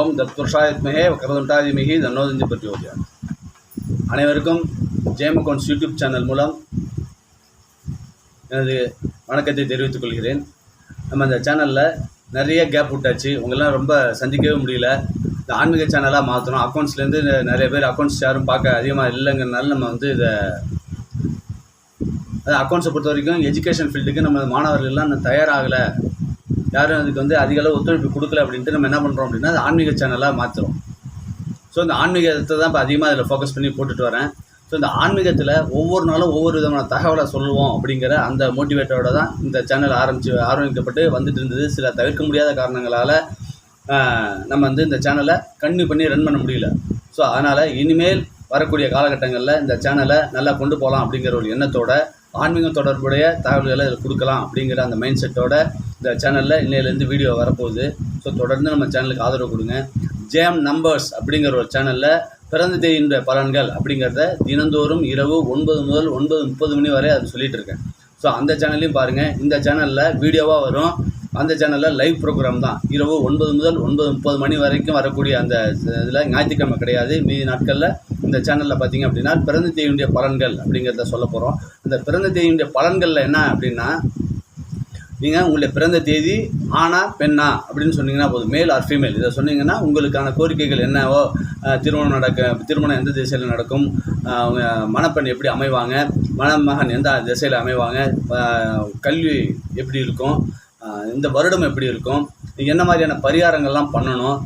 ஓம் தத்புருஷாயத்மகே கரதண்டாதிமிகி தன்னோதஞ்சி பிரத்யோகியா அனைவருக்கும் ஜேம் accounts YouTube channel மூலம் எனது வணக்கத்தை தெரிவித்துக் கொள்கிறேன். நம்ம இந்த சேனலில் நிறைய கேப் விட்டாச்சு. உங்களெலாம் ரொம்ப சந்திக்கவே முடியல. இந்த ஆன்மீக சேனலாக மாற்றணும் அக்கௌண்ட்ஸ்லேருந்து நிறைய பேர் அக்கௌண்ட்ஸ் யாரும் பார்க்க அதிகமாக இல்லைங்கிறனால நம்ம வந்து இதை அது அக்கௌண்ட்ஸை பொறுத்த வரைக்கும் எஜுகேஷன் ஃபீல்டுக்கு நம்ம மாணவர்கள்லாம் தயாராகலை. யாரும் அதுக்கு வந்து அதிக அளவு ஒத்துழைப்பு கொடுக்கல அப்படின்ட்டு நம்ம என்ன பண்ணுறோம் அப்படின்னா அது ஆன்மீக சேனலாக மாற்றுறோம் ஸோ இந்த ஆன்மீகத்தை தான் இப்போ அதிகமாக இதில் ஃபோக்கஸ் பண்ணி போட்டுட்டு வரேன். ஸோ இந்த ஆன்மீகத்தில் ஒவ்வொரு நாளும் ஒவ்வொரு விதமான தகவலை சொல்லுவோம் அப்படிங்கிற அந்த மோட்டிவேட்டோட தான் இந்த சேனல் ஆரம்பித்து ஆரம்பிக்கப்பட்டு வந்துட்டு இருந்தது. சில தவிர்க்க முடியாத காரணங்களால் நம்ம வந்து இந்த சேனலை கன்டினியூ பண்ணி ரன் பண்ண முடியல. ஸோ அதனால் இனிமேல் வரக்கூடிய காலகட்டங்களில் இந்த சேனலை நல்லா கொண்டு போகலாம் அப்படிங்கிற ஒரு எண்ணத்தோட ஆன்மீகம் தொடர்புடைய தகவல்களை இதில் கொடுக்கலாம் அப்படிங்கிற அந்த மைண்ட் செட்டோட இந்த சேனலில் இன்னையிலேருந்து வீடியோ வரப்போகுது. ஸோ தொடர்ந்து நம்ம சேனலுக்கு ஆதரவு கொடுங்க. ஜேம் நம்பர்ஸ் அப்படிங்கிற ஒரு சேனலில் பிறந்த தேதியின் பலன்கள் அப்படிங்கிறத தினந்தோறும் இரவு ஒன்பது முதல் ஒன்பது முப்பது மணி வரை அது சொல்லிட்டு இருக்கேன். ஸோ அந்த சேனல்லையும் பாருங்கள் இந்த சேனலில் வீடியோவாக வரும். அந்த சேனலில் லைவ் ப்ரோக்ராம் தான். இரவு ஒன்பது முதல் ஒன்பது முப்பது மணி வரைக்கும் வரக்கூடிய அந்த இதில் ஞாயிற்றுக்கிழமை கிடையாது. மீதி நாட்களில் இந்த சேனலில் பார்த்தீங்க அப்படின்னா பிறந்த தேதியுடைய பலன்கள் அப்படிங்கிறத சொல்ல போகிறோம் அந்த பிறந்த தேதியுடைய பலன்களில் என்ன அப்படின்னா நீங்கள் உங்களுடைய பிறந்த தேதி ஆணா பெண்ணா அப்படின்னு சொன்னீங்கன்னா போதும். மேல் ஆர் ஃபீமேல் இதை சொன்னீங்கன்னா உங்களுக்கான கோரிக்கைகள் என்னவோ திருமணம் நடக்க திருமணம் எந்த திசையில் நடக்கும் அவங்க மணப்பெண் எப்படி அமைவாங்க மணமகன் எந்த திசையில் அமைவாங்க கல்வி எப்படி இருக்கும் இந்த வருடம் எப்படி இருக்கும் என்ன மாதிரியான பரிகாரங்கள்லாம் பண்ணணும்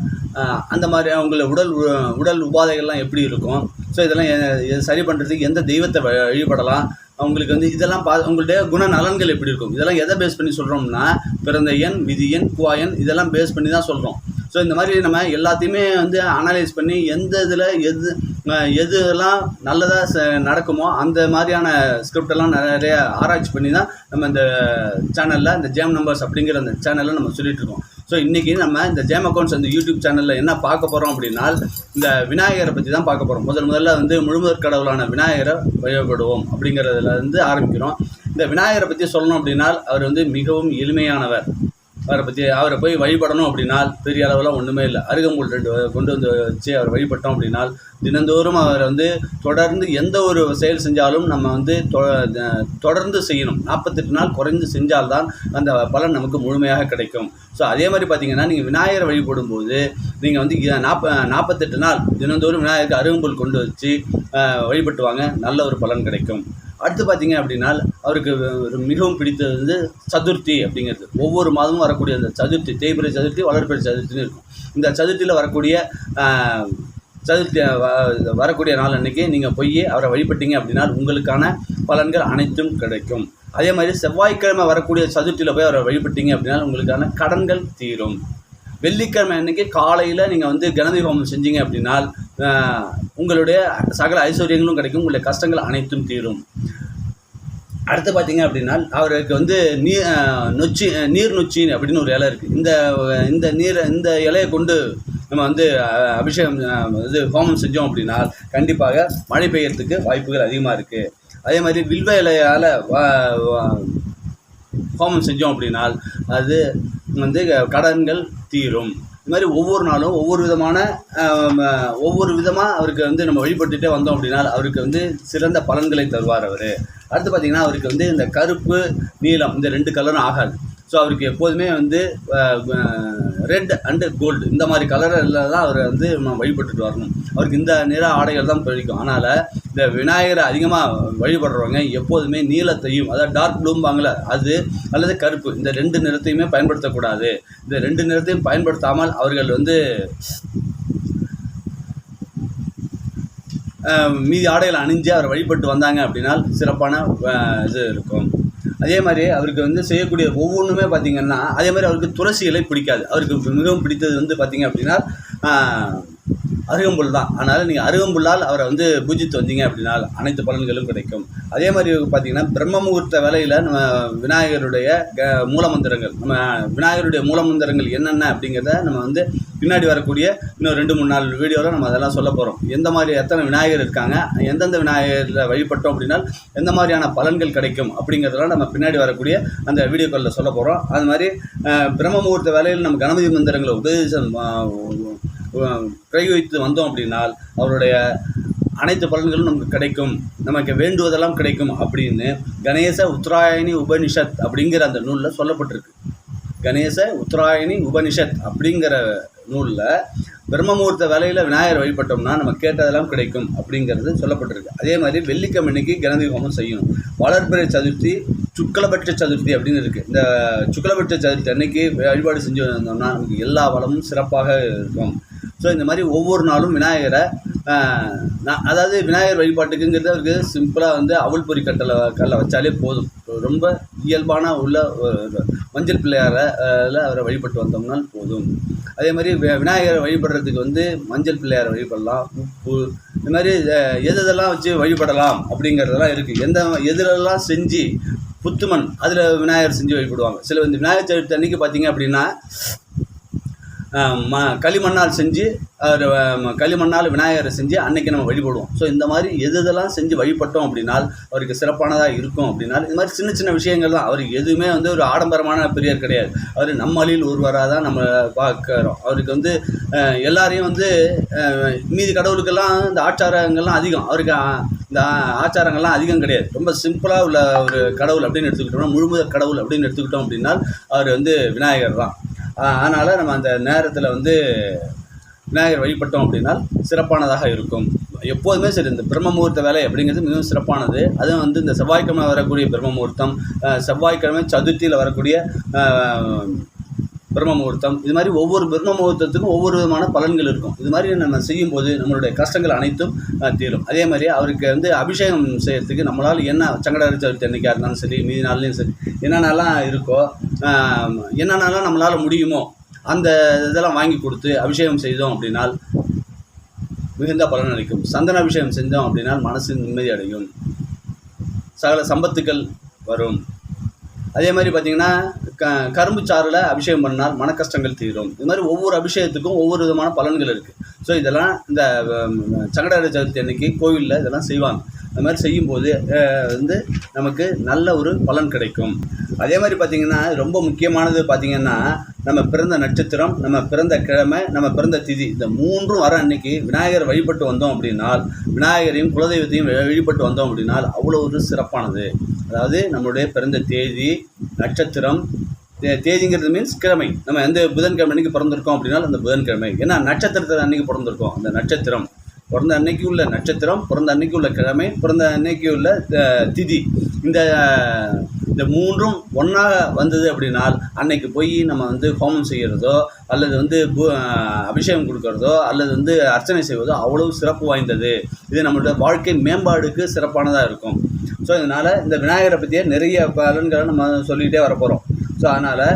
அந்த மாதிரி அவங்கள உடல் உ- உடல் உபாதைகள்லாம் எப்படி இருக்கும் ஸோ இதெல்லாம் சரி பண்ணுறதுக்கு எந்த தெய்வத்தை வ- வழிபடலாம் அவங்களுக்கு வந்து இதெல்லாம் பா உங்களுடைய குணநலன்கள் எப்படி இருக்கும்? இதெல்லாம் எதை பேஸ் பண்ணி சொல்கிறோம்னா பிறந்த எண் விதி எண் குவாயன் இதெல்லாம் பேஸ் பண்ணி தான் சொல்கிறோம் ஸோ இந்த மாதிரி நம்ம எல்லாத்தையுமே வந்து அனலைஸ் பண்ணி எந்த இதில் எது எதுலாம் நல்லதாக ச நடக்குமோ அந்த மாதிரியான ஸ்கிரிப்டெல்லாம் நிறைய ஆராய்ச்சி பண்ணி தான் நம்ம இந்த சேனலில் இந்த ஜேம் நம்பர்ஸ் அப்படிங்கிற அந்த சேனலில் நம்ம சொல்லிட்டு இருக்கோம். ஸோ இன்றைக்கி நம்ம இந்த ஜேம் அக்கௌண்ட்ஸ் அந்த யூடியூப் சேனலில் என்ன பார்க்க போகிறோம் அப்படின்னா இந்த விநாயகரை பற்றி தான் பார்க்க போகிறோம் முதல் முதல்ல வந்து முழுமுதற் கடவுளான விநாயகரை வழிபடுவோம் அப்படிங்கிறதுல இருந்து ஆரம்பிக்கிறோம். இந்த விநாயகரை பற்றி சொல்லணும் அப்படின்னா அவர் வந்து மிகவும் எளிமையானவர். அவரை பற்றி அவரை போய் வழிபடணும் அப்படின்னால் பெரிய அளவில் ஒன்றுமே இல்லை. அருகம்புல் ரெண்டு கொண்டு வந்து வச்சு அவர் வழிபட்டோம் அப்படின்னால் தினந்தோறும் அவர் வந்து தொடர்ந்து எந்த ஒரு செயல் செஞ்சாலும் நம்ம வந்து தொ- தொடர்ந்து செய்யணும். நாற்பத்தெட்டு நாள் குறைந்து செஞ்சால்தான் அந்த பலன் நமக்கு முழுமையாக கிடைக்கும். ஸோ அதே மாதிரி பார்த்தீங்கன்னா நீங்கள் விநாயகரை வழிபடும்போது நீங்கள் வந்து நாற்ப நாற்பத்தெட்டு நாள் தினந்தோறும் விநாயகருக்கு அருகம்புல் கொண்டு வச்சு வழிபட்டுவாங்க நல்ல ஒரு பலன் கிடைக்கும். அடுத்து பார்த்தீங்க அப்படின்னா அவருக்கு ஒரு மிகவும் பிடித்தது வந்து சதுர்த்தி அப்படிங்கிறது. ஒவ்வொரு மாதமும் வரக்கூடிய அந்த சதுர்த்தி தேய்பிரை சதுர்த்தி வளர்பிறை சதுர்த்தின்னு இருக்கும். இந்த சதுர்த்தியில் வரக்கூடிய சதுர்த்தி வ- வரக்கூடிய நாள் அன்றைக்கி நீங்கள் போய் அவரை வழிபட்டீங்க அப்படின்னா உங்களுக்கான பலன்கள் அனைத்தும் கிடைக்கும். அதே மாதிரி செவ்வாய்க்கிழமை வரக்கூடிய சதுர்த்தியில் போய் அவரை வழிபட்டீங்க அப்படின்னா உங்களுக்கான கடன்கள் தீரும். வெள்ளிக்கிழமை அன்னைக்கு காலையில் நீங்கள் வந்து கணதி ஹோமம் செஞ்சீங்க அப்படின்னா உங்களுடைய சகல ஐஸ்வர்யங்களும் கிடைக்கும் உங்களுடைய கஷ்டங்கள் அனைத்தும் தீரும். அடுத்து பார்த்தீங்க அப்படின்னா அவருக்கு வந்து நீ நொச்சி நீர் நொச்சி அப்படின்னு ஒரு இலை இருக்குது இந்த இந்த நீரை இந்த இலையை கொண்டு நம்ம வந்து அபிஷேகம் இது ஹோமம் செஞ்சோம் அப்படின்னா கண்டிப்பாக மழை பெய்யறதுக்கு வாய்ப்புகள் அதிகமாக இருக்குது அதே மாதிரி வில்வ இலையால் ஹோமம் செஞ்சோம் அப்படின்னால் அது வந்து கடன்கள் தீரும். இது மாதிரி ஒவ்வொரு நாளும் ஒவ்வொரு விதமான ஒவ்வொரு விதமாக அவருக்கு வந்து நம்ம வழிபட்டுட்டே வந்தோம் அப்படின்னா அவருக்கு வந்து சிறந்த பலன்களை தருவார் அவர். அடுத்து பார்த்திங்கன்னா அவருக்கு வந்து இந்த கருப்பு நீளம் இந்த ரெண்டு கலரும் ஆகாது. ஸோ அவருக்கு எப்போதுமே வந்து ரெட் அண்டு கோல்டு. இந்த மாதிரி கலரில் தான் அவர் வந்து நம்ம வழிபட்டுட்டு வரணும். அவருக்கு இந்த நிற ஆடைகள் தான் பிடிக்கும். அதனால் இந்த விநாயகரை அதிகமாக வழிபடுறவங்க எப்போதுமே நீலத்தையும் அதாவது டார்க் ப்ளூம்பாங்களே அது அல்லது கருப்பு இந்த ரெண்டு நிறத்தையுமே பயன்படுத்தக்கூடாது. இந்த ரெண்டு நிறத்தையும் பயன்படுத்தாமல் அவர்கள் வந்து மீதி ஆடைகளை அணிஞ்சு அவர் வழிபட்டு வந்தாங்க அப்படின்னா சிறப்பான இது இருக்கும். அதே மாதிரி அவருக்கு வந்து செய்யக்கூடிய ஒவ்வொன்றுமே பார்த்தீங்கன்னா அதே மாதிரி அவருக்கு துளசி இலை பிடிக்காது. அவருக்கு மிகவும் பிடித்தது வந்து பார்த்தீங்க அப்படின்னா அருகம்புல் தான் அதனால் நீங்கள் அருகம்புல்லால் அவரை வந்து பூஜித்து வந்தீங்க அப்படின்னா அனைத்து பலன்களும் கிடைக்கும். அதே மாதிரி பார்த்தீங்கன்னா பிரம்ம முகூர்த்த வேலையில் நம்ம விநாயகருடைய க- மூலமந்திரங்கள் நம்ம விநாயகருடைய மூலமந்திரங்கள் என்னென்ன அப்படிங்கிறத நம்ம வந்து பின்னாடி வரக்கூடிய இன்னும் ரெண்டு மூணு நாள் வீடியோவில் நம்ம அதெல்லாம் சொல்ல போகிறோம் எந்த மாதிரி எத்தனை விநாயகர் இருக்காங்க எந்தெந்த விநாயகரில் வழிபட்டோம் அப்படின்னா எந்த மாதிரியான பலன்கள் கிடைக்கும் அப்படிங்கிறதெல்லாம் நம்ம பின்னாடி வரக்கூடிய அந்த வீடியோக்களில் சொல்ல போகிறோம் அது மாதிரி பிரம்ம முகூர்த்த வேலையில் நம்ம கணபதி மந்திரங்களை உபயோகிச்ச பிரயோகித்து வந்தோம் அப்படின்னால் அவருடைய அனைத்து பலன்களும் நமக்கு கிடைக்கும். நமக்கு வேண்டுவதெல்லாம் கிடைக்கும் அப்படின்னு கணேச உத்தராயணி உபனிஷத் அப்படிங்கிற அந்த நூலில் சொல்லப்பட்டிருக்கு. கணேச உத்தராயணி உபனிஷத் அப்படிங்கிற நூலில் பிரம்மமுகூர்த்த வேலையில் விநாயகர் வழிபட்டோம்னா நம்ம கேட்டதெல்லாம் கிடைக்கும் அப்படிங்கிறது சொல்லப்பட்டிருக்கு. அதே மாதிரி வெள்ளிக்கிழமை அன்னைக்கு கணபதி ஹோமம் செய்யணும். வளர்பிறை சதுர்த்தி சுக்கலபட்ச சதுர்த்தி அப்படின்னு இருக்குது இந்த சுக்கலபட்ச சதுர்த்தி அன்னைக்கு வழிபாடு செஞ்சு வந்தோம்னா நமக்கு எல்லா வளமும் சிறப்பாக இருக்கும். ஸோ இந்த மாதிரி ஒவ்வொரு நாளும் விநாயகரை நான் அதாவது விநாயகர் வழிபாட்டுக்குங்கிறது அவருக்கு சிம்பிளாக வந்து அவள் பொறி கட்டலை கல்லை வச்சாலே போதும். ரொம்ப இயல்பான உள்ள மஞ்சள் பிள்ளையாரை அவரை வழிபட்டு வந்தோம்னால் போதும். அதே மாதிரி வி- விநாயகரை வழிபடுறதுக்கு வந்து மஞ்சள் பிள்ளையாரை வழிபடலாம் உப்பு இந்த மாதிரி எது எதெல்லாம் வச்சு வழிபடலாம் அப்படிங்கிறதெல்லாம் இருக்குது எந்த எதுலெல்லாம் செஞ்சு புத்துமண் அதில் விநாயகர் செஞ்சு வழிபடுவாங்க. சில இந்த விநாயகர் சதுர்த்தி அன்னைக்கு பார்த்தீங்க அப்படின்னா ம களிமண்ணால் செஞ்சு அவர் களிமண்ணால் விநாயகரை செஞ்சு அன்னைக்கு நம்ம வழிபடுவோம். ஸோ இந்த மாதிரி எது எதெல்லாம் செஞ்சு வழிபட்டோம் அப்படின்னால் அவருக்கு சிறப்பானதாக இருக்கும் அப்படின்னால் இந்த மாதிரி சின்ன சின்ன விஷயங்கள் தான். அவருக்கு எதுவுமே வந்து ஒரு ஆடம்பரமான பெரியர் கிடையாது. அவர் நம்மளில் ஒருவராக தான் நம்ம பார்க்குறோம். அவருக்கு வந்து எல்லாரையும் வந்து மீதி கடவுளுக்கெல்லாம் இந்த ஆச்சாரங்கள்லாம் அதிகம். அவருக்கு இந்த ஆச்சாரங்கள்லாம் அதிகம் கிடையாது. ரொம்ப சிம்பிளாக உள்ள ஒரு கடவுள் அப்படின்னு எடுத்துக்கிட்டோம்னா முழுமுதல் கடவுள் அப்படின்னு எடுத்துக்கிட்டோம் அப்படின்னால் அவர் வந்து விநாயகர் தான். அதனால் நம்ம அந்த நேரத்தில் வந்து விநாயகர் வழிபட்டோம் அப்படின்னா சிறப்பானதாக இருக்கும். எப்போதுமே சரி இந்த பிரம்ம முகூர்த்த வேலை அப்படிங்கிறது மிகவும் சிறப்பானது. அதுவும் வந்து இந்த செவ்வாய்க்கிழமை வரக்கூடிய பிரம்ம முகூர்த்தம் செவ்வாய்க்கிழமை சதுர்த்தியில் வரக்கூடிய பிரம்ம முகூர்த்தம் இது மாதிரி ஒவ்வொரு பிரம்ம முகூர்த்தத்துக்கும் ஒவ்வொரு விதமான பலன்கள் இருக்கும். இது மாதிரி நம்ம செய்யும்போது நம்மளுடைய கஷ்டங்கள் அனைத்தும் தீரும். அதே மாதிரி அவருக்கு வந்து அபிஷேகம் செய்யறதுக்கு நம்மளால் என்ன சங்கடகர சதுர்த்தி அன்னைக்கா இருந்தாலும் சரி மீதி நாள்லையும் சரி என்னென்னலாம் இருக்கோ என்னென்னலாம் நம்மளால் முடியுமோ அந்த இதெல்லாம் வாங்கி கொடுத்து அபிஷேகம் செய்தோம் அப்படின்னால் மிகுந்த பலன் அளிக்கும். சந்தன அபிஷேகம் செஞ்சோம் அப்படின்னால் மனசு நிம்மதி அடையும். சகல சம்பத்துக்கள் வரும். அதே மாதிரி பார்த்தீங்கன்னா க கரும்பு சாறில் அபிஷேகம் பண்ணால் மன கஷ்டங்கள் தீரும். இது மாதிரி ஒவ்வொரு அபிஷேகத்துக்கும் ஒவ்வொரு விதமான பலன்கள் இருக்குது ஸோ இதெல்லாம் இந்த சங்கடகர சதுர்த்தி அன்னைக்கு கோவிலில் இதெல்லாம் செய்வாங்க. அந்த மாதிரி செய்யும்போது வந்து நமக்கு நல்ல ஒரு பலன் கிடைக்கும். அதே மாதிரி பார்த்திங்கன்னா ரொம்ப முக்கியமானது பார்த்திங்கன்னா நம்ம பிறந்த நட்சத்திரம் நம்ம பிறந்த கிழமை நம்ம பிறந்த திதி இந்த மூன்றும் வர அன்னைக்கு விநாயகர் வழிபட்டு வந்தோம் அப்படின்னால் விநாயகரையும் குலதெய்வத்தையும் வழிபட்டு வந்தோம் அப்படின்னால் அவ்வளோ ஒரு சிறப்பானது. அதாவது நம்மளுடைய பிறந்த தேதி நட்சத்திரம் தே- தேதிங்கிறது மீன்ஸ் கிழமை. நம்ம எந்த புதன்கிழமை அன்னைக்கு பிறந்திருக்கோம் அப்படின்னா அந்த புதன்கிழமை. ஏன்னா நட்சத்திரத்தில் அன்றைக்கி பிறந்திருக்கோம் அந்த நட்சத்திரம். பிறந்த அன்னைக்கு உள்ள நட்சத்திரம் பிறந்த அன்னைக்கு உள்ள கிழமை பிறந்த அன்னைக்கு உள்ள திதி. இந்த இந்த மூன்றும் ஒன்றாக வந்தது அப்படின்னால் அன்னைக்கு போய் நம்ம வந்து ஹோமம் செய்கிறதோ அல்லது வந்து அபிஷேகம் கொடுக்கறதோ அல்லது வந்து அர்ச்சனை செய்வதோ அவ்வளவு சிறப்பு வாய்ந்தது. இது நம்மளோட வாழ்க்கை மேம்பாடுக்கு சிறப்பானதாக இருக்கும். ஸோ இதனால் இந்த விநாயகரை பற்றியே நிறைய பலன்களை நம்ம சொல்லிக்கிட்டே வரப்போகிறோம் ஸோ அதனால்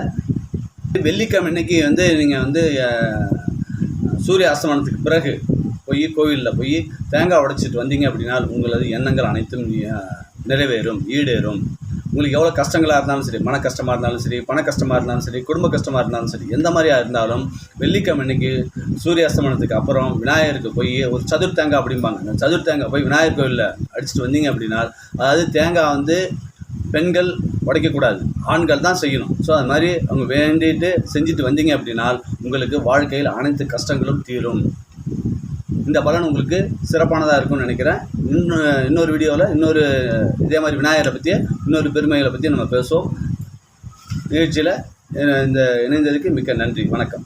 வெள்ளிக்கிழமை இன்னைக்கு வந்து நீங்கள் வந்து சூரிய அஸ்தமனத்துக்கு பிறகு போய் கோவிலில் போய் தேங்காய் உடைச்சிட்டு வந்தீங்க அப்படின்னா உங்களது எண்ணங்கள் அனைத்தும் நிறைவேறும் ஈடேறும். உங்களுக்கு எவ்வளோ கஷ்டங்களாக இருந்தாலும் சரி மன கஷ்டமாக இருந்தாலும் சரி பண கஷ்டமாக இருந்தாலும் சரி குடும்ப கஷ்டமாக இருந்தாலும் சரி எந்த மாதிரியாக இருந்தாலும் வெள்ளிக்கிழமை அன்னைக்கு சூரிய அஸ்தமனத்துக்கு அப்புறம் விநாயகருக்கு போய் ஒரு சதுர் தேங்காய் அப்படிம்பாங்க. அந்த சதுர் தேங்காய் போய் விநாயகர் கோவிலில் அடிச்சுட்டு வந்தீங்க அப்படின்னா அதாவது தேங்காய் வந்து பெண்கள் உடைக்கக்கூடாது ஆண்கள் தான் செய்யணும். ஸோ அது மாதிரி அவங்க வேண்டிட்டு செஞ்சுட்டு வந்தீங்க அப்படின்னால் உங்களுக்கு வாழ்க்கையில் அனைத்து கஷ்டங்களும் தீரும். இந்த பலன் உங்களுக்கு சிறப்பானதாக இருக்கும்னு நினைக்கிறேன். இன்னும் இன்னொரு வீடியோவில் இன்னொரு இதே மாதிரி விநாயகரை பற்றி இன்னொரு பெருமைகளை பற்றி நம்ம பேசுவோம். நிகழ்ச்சியில் இந்த இணைந்ததுக்கு மிக்க நன்றி. வணக்கம்.